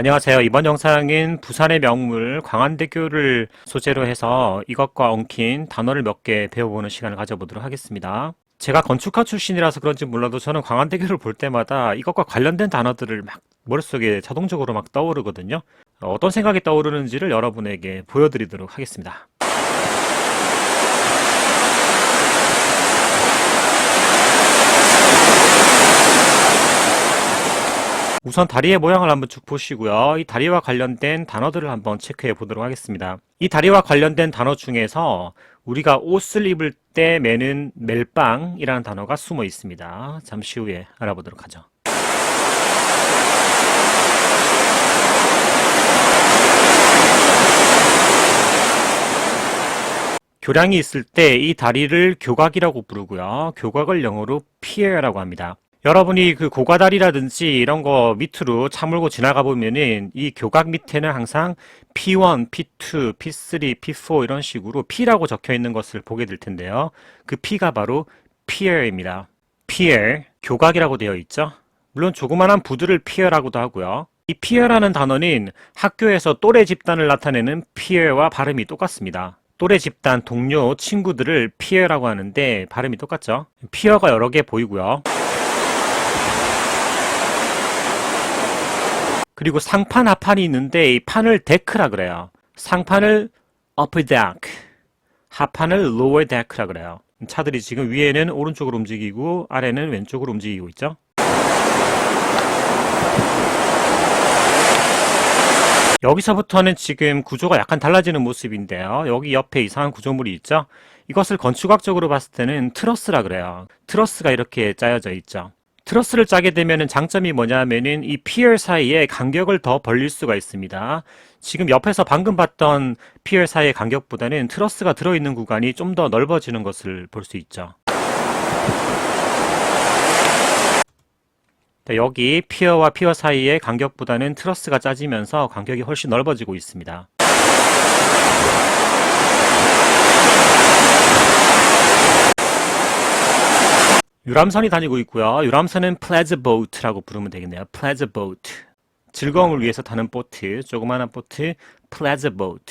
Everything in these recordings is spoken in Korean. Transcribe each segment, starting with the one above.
안녕하세요. 이번 영상은 부산의 명물 광안대교를 소재로 해서 이것과 엉킨 단어를 몇 개 배워보는 시간을 가져보도록 하겠습니다. 제가 건축가 출신이라서 그런지 몰라도 저는 광안대교를 볼 때마다 이것과 관련된 단어들을 막 머릿속에 자동적으로 막 떠오르거든요. 어떤 생각이 떠오르는지를 여러분에게 보여드리도록 하겠습니다. 우선 다리의 모양을 한번 쭉 보시고요. 이 다리와 관련된 단어들을 한번 체크해 보도록 하겠습니다. 이 다리와 관련된 단어 중에서 우리가 옷을 입을 때 매는 멜빵이라는 단어가 숨어 있습니다. 잠시 후에 알아보도록 하죠. 교량이 있을 때 이 다리를 교각이라고 부르고요. 교각을 영어로 pier라고 합니다. 여러분이 그 고가다리라든지 이런 거 밑으로 차 몰고 지나가 보면은 이 교각 밑에는 항상 P1, P2, P3, P4 이런 식으로 P라고 적혀 있는 것을 보게 될 텐데요. 그 P가 바로 pier입니다. pier, 교각이라고 되어 있죠. 물론 조그만한 부두를 pier라고도 하고요. 이 pier라는 단어는 학교에서 또래 집단을 나타내는 pier와 발음이 똑같습니다. 또래 집단, 동료, 친구들을 pier라고 하는데 발음이 똑같죠. pier가 여러 개 보이고요. 그리고 상판, 하판이 있는데 이 판을 데크라 그래요. 상판을 upper deck, 하판을 lower deck라 그래요. 차들이 지금 위에는 오른쪽으로 움직이고 아래는 왼쪽으로 움직이고 있죠. 여기서부터는 지금 구조가 약간 달라지는 모습인데요. 여기 옆에 이상한 구조물이 있죠. 이것을 건축학적으로 봤을 때는 트러스라 그래요. 트러스가 이렇게 짜여져 있죠. 트러스를 짜게 되면 장점이 뭐냐면은 이 피어 사이에 간격을 더 벌릴 수가 있습니다. 지금 옆에서 방금 봤던 피어 사이의 간격보다는 트러스가 들어있는 구간이 좀 더 넓어지는 것을 볼 수 있죠. 자, 여기 피어와 피어 사이의 간격보다는 트러스가 짜지면서 간격이 훨씬 넓어지고 있습니다. 유람선이 다니고 있고요. 유람선은 pleasure boat라고 부르면 되겠네요. pleasure boat. 즐거움을 위해서 타는 보트, 조그마한 보트, pleasure boat.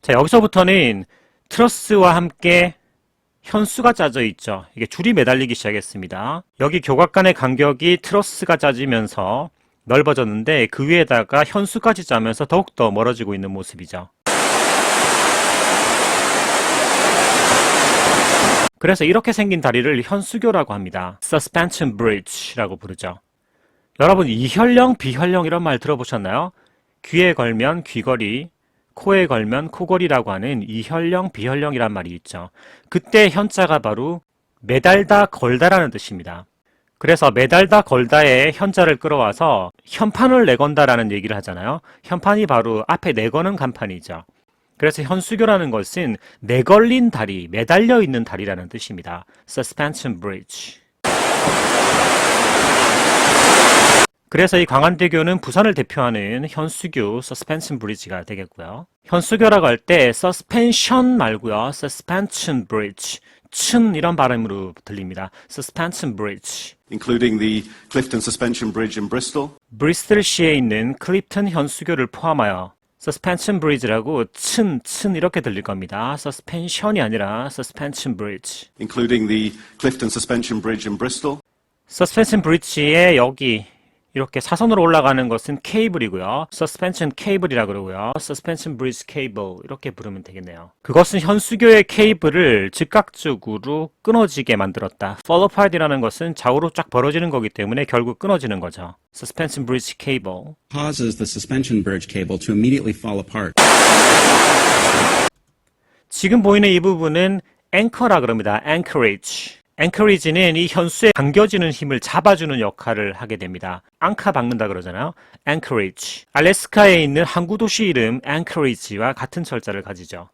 자, 여기서부터는 트러스와 함께 현수가 짜져 있죠. 이게 줄이 매달리기 시작했습니다. 여기 교각 간의 간격이 트러스가 짜지면서 넓어졌는데 그 위에다가 현수까지 짜면서 더욱더 멀어지고 있는 모습이죠. 그래서 이렇게 생긴 다리를 현수교라고 합니다. Suspension Bridge라고 부르죠. 여러분 이혈령, 비혈령 이런 말 들어보셨나요? 귀에 걸면 귀걸이, 코에 걸면 코걸이라고 하는 이혈령, 비혈령이란 말이 있죠. 그때 현자가 바로 매달다, 걸다라는 뜻입니다. 그래서 매달다 걸다에 현자를 끌어와서 현판을 내건다라는 얘기를 하잖아요. 현판이 바로 앞에 내거는 간판이죠. 그래서 현수교라는 것은 내걸린 다리, 매달려 있는 다리라는 뜻입니다. Suspension Bridge. 그래서 이 광안대교는 부산을 대표하는 현수교 Suspension Bridge가 되겠고요. 현수교라고 할때 Suspension 말고요. Suspension Bridge. 춘 이런 발음으로 들립니다. Suspension Bridge. including the Clifton Suspension Bridge in Bristol, 브리스틀시에 있는 클립턴 현수교를 포함하여 Suspension Bridge라고 친, 친 이렇게 들릴 겁니다. Suspension이 아니라 Suspension Bridge. including the Clifton Suspension Bridge in Bristol, Suspension Bridge의 여기 이렇게 사선으로 올라가는 것은 케이블이고요. Suspension Cable이라 그러고요. Suspension Bridge Cable 이렇게 부르면 되겠네요. 그것은 현수교의 케이블을 즉각적으로 끊어지게 만들었다. Fall apart이라는 것은 좌우로 쫙 벌어지는 거기 때문에 결국 끊어지는 거죠. Suspension Bridge Cable. causes the suspension bridge cable to immediately fall apart. 지금 보이는 이 부분은 앵커라 그럽니다. anchorage. 앵커리지는 이 현수에 당겨지는 힘을 잡아주는 역할을 하게 됩니다. 앙카 박는다 그러잖아요. anchorage. 알래스카에 있는 항구 도시 이름 anchorage와 같은 철자를 가지죠.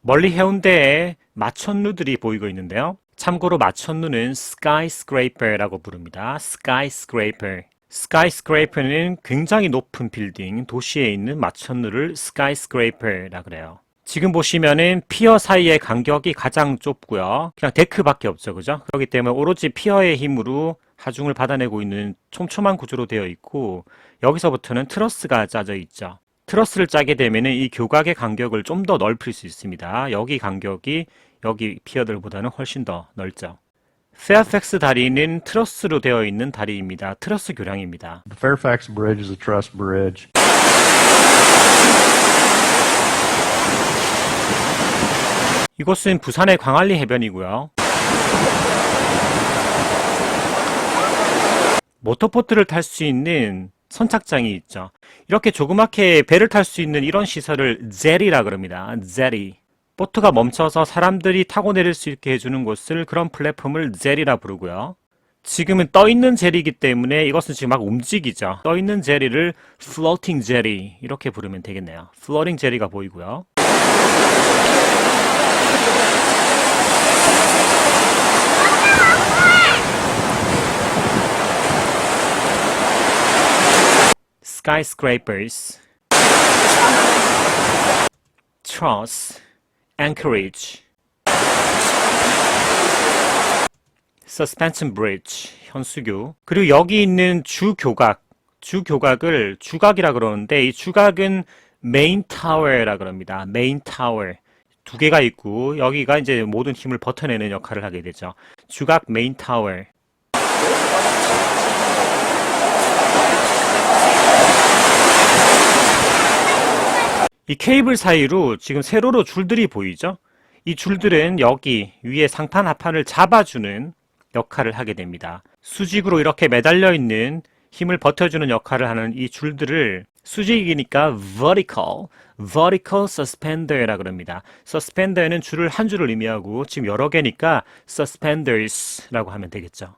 멀리 해운대에 마천루들이 보이고 있는데요. 참고로 마천루는 skyscraper라고 부릅니다. skyscraper. Skyscraper는 굉장히 높은 빌딩, 도시에 있는 마천루를 skyscraper라 그래요. 지금 보시면은 피어 사이의 간격이 가장 좁고요. 그냥 데크밖에 없죠. 그죠? 그렇기 때문에 오로지 피어의 힘으로 하중을 받아내고 있는 촘촘한 구조로 되어 있고 여기서부터는 트러스가 짜져 있죠. 트러스를 짜게 되면은 이 교각의 간격을 좀 더 넓힐 수 있습니다. 여기 간격이 여기 피어들보다는 훨씬 더 넓죠. 페어팩스 다리는 트러스로 되어 있는 다리입니다. 트러스 교량입니다. The Fairfax Bridge is a truss bridge. 이곳은 부산의 광안리 해변이고요. 모터보트를 탈 수 있는 선착장이 있죠. 이렇게 조그맣게 배를 탈 수 있는 이런 시설을 제리라 그럽니다. 제리. 보트가 멈춰서 사람들이 타고 내릴 수 있게 해주는 곳을 그런 플랫폼을 제리라 부르고요. 지금은 떠 있는 제리이기 때문에 이것은 지금 막 움직이죠. 떠 있는 제리를 floating 제리 이렇게 부르면 되겠네요. floating 제리가 보이고요. skyscrapers, truss, anchorage, suspension bridge, 현수교. 그리고 여기 있는 주교각, 주교각을 주각이라 그러는데 이 주각은 메인 타워라 그럽니다. 메인 타워. 두 개가 있고 여기가 이제 모든 힘을 버텨내는 역할을 하게 되죠. 주각 메인 타워. 이 케이블 사이로 지금 세로로 줄들이 보이죠? 이 줄들은 여기 위에 상판 하판을 잡아주는 역할을 하게 됩니다. 수직으로 이렇게 매달려 있는 힘을 버텨주는 역할을 하는 이 줄들을 수직이니까 vertical, vertical suspender라 그럽니다. suspender는 줄을 한 줄을 의미하고 지금 여러 개니까 suspenders라고 하면 되겠죠.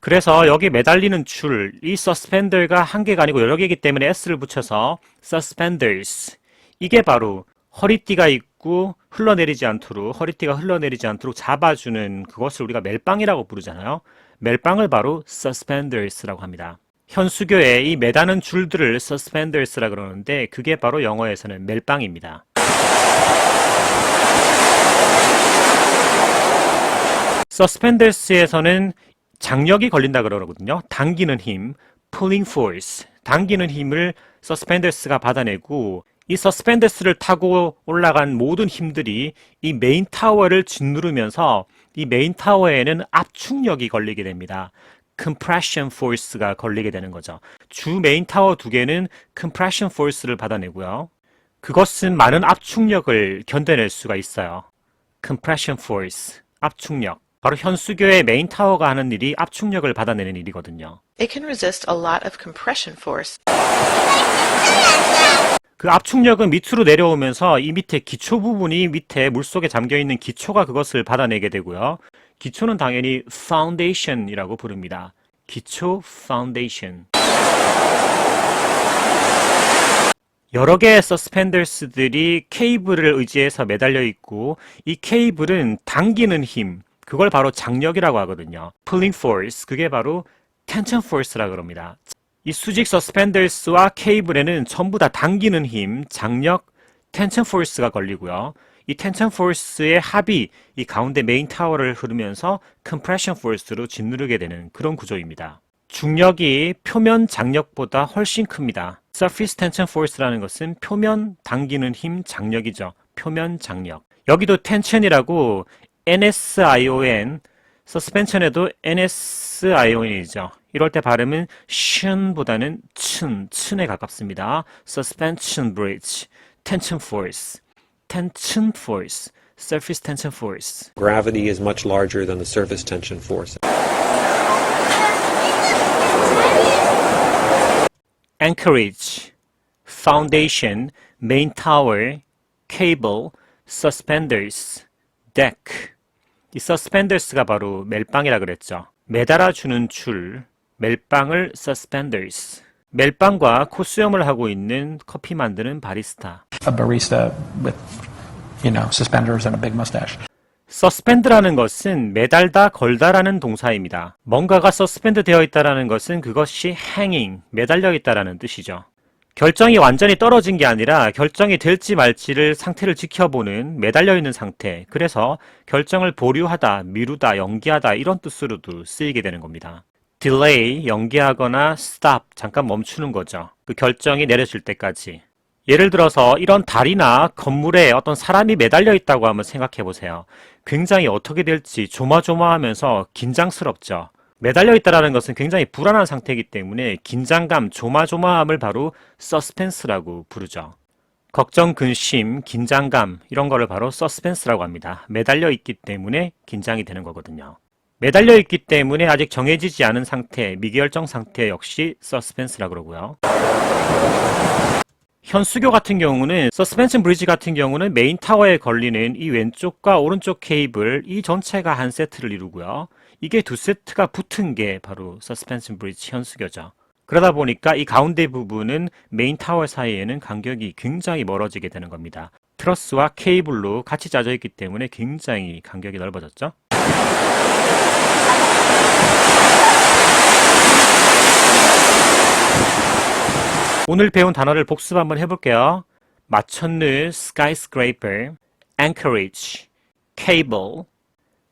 그래서 여기 매달리는 줄, 이 서스펜더가 한 개가 아니고 여러 개이기 때문에 s를 붙여서 suspenders. 이게 바로 허리띠가 있고 흘러내리지 않도록, 허리띠가 흘러내리지 않도록 잡아주는 그것을 우리가 멜빵이라고 부르잖아요. 멜빵을 바로 suspenders라고 합니다. 현수교에 이 매다는 줄들을 suspenders라 그러는데 그게 바로 영어에서는 멜빵입니다. 서스펜더스에서는 장력이 걸린다 그러거든요. 당기는 힘, pulling force. 당기는 힘을 서스펜더스가 받아내고 이 서스펜더스를 타고 올라간 모든 힘들이 이 메인 타워를 짓누르면서 이 메인 타워에는 압축력이 걸리게 됩니다. compression force가 걸리게 되는 거죠. 주 메인 타워 두 개는 compression force를 받아내고요. 그것은 많은 압축력을 견뎌낼 수가 있어요. compression force, 압축력. 바로 현수교의 메인 타워가 하는 일이 압축력을 받아내는 일이거든요. It can resist a lot of compression force. 그 압축력은 밑으로 내려오면서 이 밑에 기초 부분이 밑에 물속에 잠겨 있는 기초가 그것을 받아내게 되고요. 기초는 당연히 foundation이라고 부릅니다. 기초 foundation. 여러 개의 서스펜더스들이 케이블을 의지해서 매달려 있고 이 케이블은 당기는 힘, 그걸 바로 장력이라고 하거든요. pulling force, 그게 바로 tension force라 그럽니다. 이 수직 서스펜더스와 케이블에는 전부 다 당기는 힘, 장력, 텐션 포스가 걸리고요. 이 텐션 포스의 합이 이 가운데 메인 타워를 흐르면서 컴프레션 포스로 짓누르게 되는 그런 구조입니다. 중력이 표면 장력보다 훨씬 큽니다. surface tension force라는 것은 표면 당기는 힘 장력이죠. 표면 장력. 여기도 tension이라고 NSION, 서스펜션에도 NSION이죠. 이럴 때 발음은 슌보다는 춘, 춘에 가깝습니다. suspension bridge, tension force, tension force, surface tension force. Gravity is much larger than the surface tension force. anchorage, foundation, main tower, cable, suspenders, deck. 이 suspenders가 바로 멜빵이라 그랬죠. 매달아주는 줄, 멜빵을 suspenders. 멜빵과 코수염을 하고 있는 커피 만드는 바리스타. a barista with, you know, suspenders and a big mustache. 서스펜드라는 것은 매달다 걸다라는 동사입니다. 뭔가가 서스펜드 되어 있다라는 것은 그것이 hanging, 매달려 있다라는 뜻이죠. 결정이 완전히 떨어진 게 아니라 결정이 될지 말지를 상태를 지켜보는 매달려 있는 상태. 그래서 결정을 보류하다, 미루다, 연기하다 이런 뜻으로도 쓰이게 되는 겁니다. delay, 연기하거나 stop, 잠깐 멈추는 거죠. 그 결정이 내려질 때까지. 예를 들어서 이런 다리나 건물에 어떤 사람이 매달려 있다고 한번 생각해 보세요. 굉장히 어떻게 될지 조마조마하면서 긴장스럽죠. 매달려 있다라는 것은 굉장히 불안한 상태이기 때문에 긴장감, 조마조마함을 바로 서스펜스라고 부르죠. 걱정, 근심, 긴장감 이런 거를 바로 서스펜스라고 합니다. 매달려 있기 때문에 긴장이 되는 거거든요. 매달려 있기 때문에 아직 정해지지 않은 상태, 미결정 상태 역시 서스펜스라고 그러고요. 현수교 같은 경우는 서스펜션 브리지 같은 경우는 메인 타워에 걸리는 이 왼쪽과 오른쪽 케이블 이 전체가 한 세트를 이루고요. 이게 두 세트가 붙은 게 바로 서스펜션 브리지 현수교죠. 그러다 보니까 이 가운데 부분은 메인 타워 사이에는 간격이 굉장히 멀어지게 되는 겁니다. 트러스와 케이블로 같이 짜져 있기 때문에 굉장히 간격이 넓어졌죠. 오늘 배운 단어를 복습 한번 해볼게요. 마천루, skyscraper, anchorage, cable,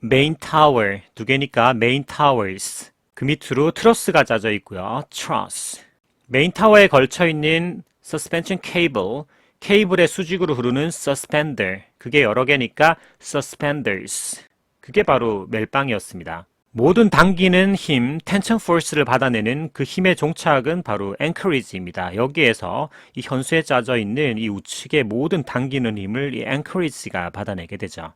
main tower 두 개니까 main towers 그 밑으로 트러스가 짜져 있고요. truss 메인 타워에 걸쳐 있는 suspension cable 케이블의 수직으로 흐르는 suspender 그게 여러 개니까 suspenders 그게 바로 멜빵이었습니다. 모든 당기는 힘, 텐션 포스를 받아내는 그 힘의 종착은 바로 anchorage입니다. 여기에서 이 현수에 짜져 있는 이 우측의 모든 당기는 힘을 이 anchorage가 받아내게 되죠.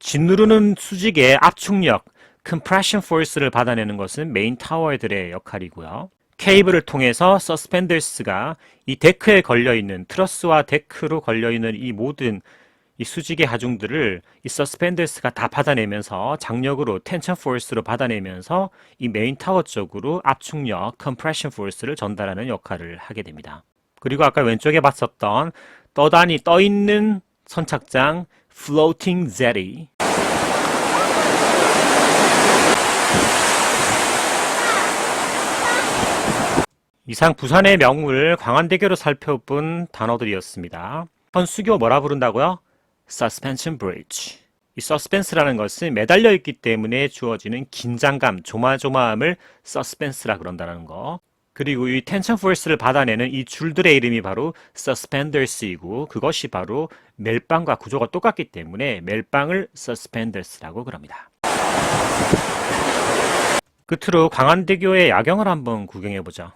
짓누르는 수직의 압축력, compression force를 받아내는 것은 메인 타워들의 역할이고요. 케이블을 통해서 서스펜더스가 이 데크에 걸려 있는 트러스와 데크로 걸려 있는 이 모든 이 수직의 하중들을 이 서스펜더스가 다 받아내면서 장력으로 텐션 포스로 받아내면서 이 메인 타워 쪽으로 압축력, 컴프레션 포스를 전달하는 역할을 하게 됩니다. 그리고 아까 왼쪽에 봤었던 떠다니 떠 있는 선착장 floating jetty 이상 부산의 명물 광안대교로 살펴본 단어들이었습니다. 현 수교 뭐라 부른다고요? Suspension Bridge. 이 서스펜스라는 것은 매달려 있기 때문에 주어지는 긴장감, 조마조마함을 서스펜스라 그런다는 거. 그리고 이 텐션 포스를 받아내는 이 줄들의 이름이 바로 suspenders이고 그것이 바로 멜빵과 구조가 똑같기 때문에 멜빵을 suspenders라고 그럽니다. 끝으로 광안대교의 야경을 한번 구경해 보죠.